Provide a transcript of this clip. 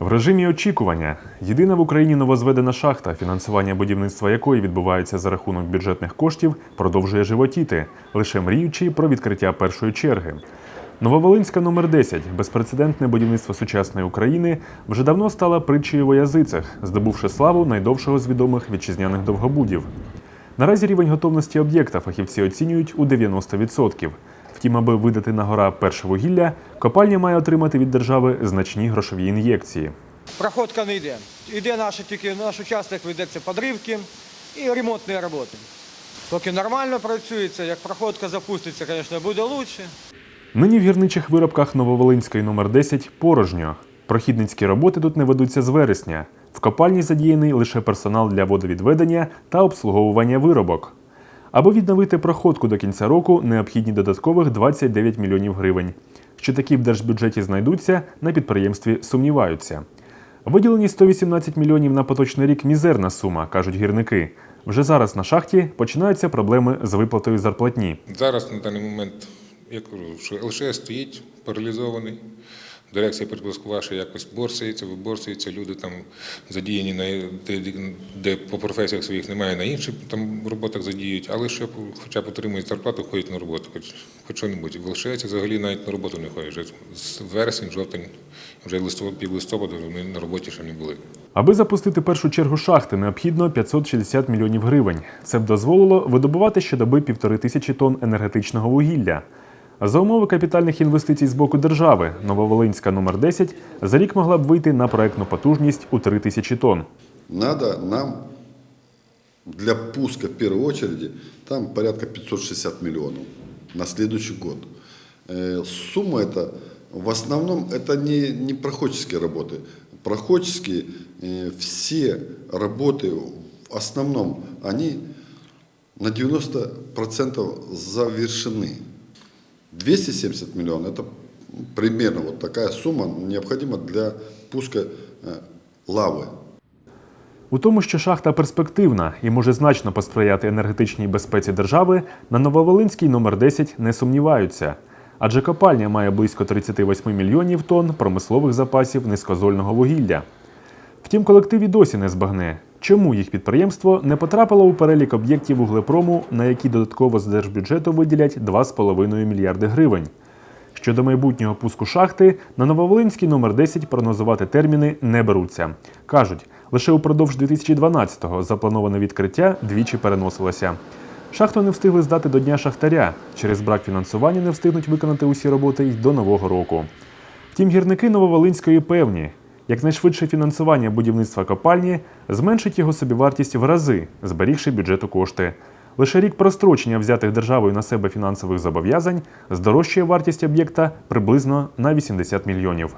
В режимі очікування єдина в Україні новозведена шахта, фінансування будівництва якої відбувається за рахунок бюджетних коштів, продовжує животіти, лише мріючи про відкриття першої черги. Нововолинська номер 10 безпрецедентне будівництво сучасної України, вже давно стала притчею во язицях, здобувши славу найдовшого з відомих вітчизняних довгобудів. Наразі рівень готовності об'єкта фахівці оцінюють у 90%. Втім, аби видати на гора перше вугілля, копальня має отримати від держави значні грошові ін'єкції. Проходка не йде. Йде наша тільки наш участок ведеться подривки і ремонтні роботи. Поки нормально працюється, як проходка запуститься, звісно, буде краще. Нині в гірничих виробках Нововолинської номер 10 порожньо. Прохідницькі роботи тут не ведуться з вересня. В копальні задіяний лише персонал для водовідведення та обслуговування виробок. Аби відновити проходку до кінця року, необхідні додаткових 29 мільйонів гривень. Що такі в держбюджеті знайдуться, на підприємстві сумніваються. Виділені 118 мільйонів на поточний рік мізерна сума, кажуть гірники. Вже зараз на шахті починаються проблеми з виплатою зарплатні. Зараз на даний момент, я кажу, що лише стоїть паралізований. Дирекція Прибузькуваша якось борсається, виборсується, люди там задіяні на де, де по професіях своїх немає, на інших там роботах задіють, але ще хоча б отримують зарплату, ходять на роботу, хоч, хоч що-небудь. Лишається взагалі навіть на роботу не ходять. Вже з вересень, жовтень, вже листопад, пів листопада вони на роботі ще не були. Аби запустити першу чергу шахти, необхідно 560 мільйонів гривень. Це б дозволило видобувати щодоби півтори тисячі тонн енергетичного вугілля. За умови капітальних інвестицій з боку держави, Нововолинська номер 10 за рік могла б вийти на проектну потужність у 3 тисячі тонн. Надо нам для пуска в первой очереди там порядка 560 миллионов на следующий год. Э, Сумма эта в основном это не, не проходческие работы. Проходческие э, все работы в основном они на 90% завершены. 270 миллионов это примерно вот такая сумма необходима для пуска э, лавы. У тому, що шахта перспективна і може значно посприяти енергетичній безпеці держави, на Нововолинській номер 10 не сумніваються. Адже копальня має близько 38 мільйонів тонн промислових запасів низькозольного вугілля. Втім, колектив і досі не збагне, чому їх підприємство не потрапило у перелік об'єктів вуглепрому, на які додатково з держбюджету виділять 2,5 мільярди гривень. Щодо майбутнього пуску шахти, на Нововолинській номер 10 прогнозувати терміни не беруться. Кажуть, лише упродовж 2012-го заплановане відкриття двічі переносилося. Шахту не встигли здати до Дня Шахтаря. Через брак фінансування не встигнуть виконати усі роботи й до Нового року. Втім, гірники Нововолинської певні, якнайшвидше фінансування будівництва копальні зменшить його собівартість в рази, зберігши бюджету кошти. Лише рік прострочення взятих державою на себе фінансових зобов'язань здорожчує вартість об'єкта приблизно на 80 мільйонів.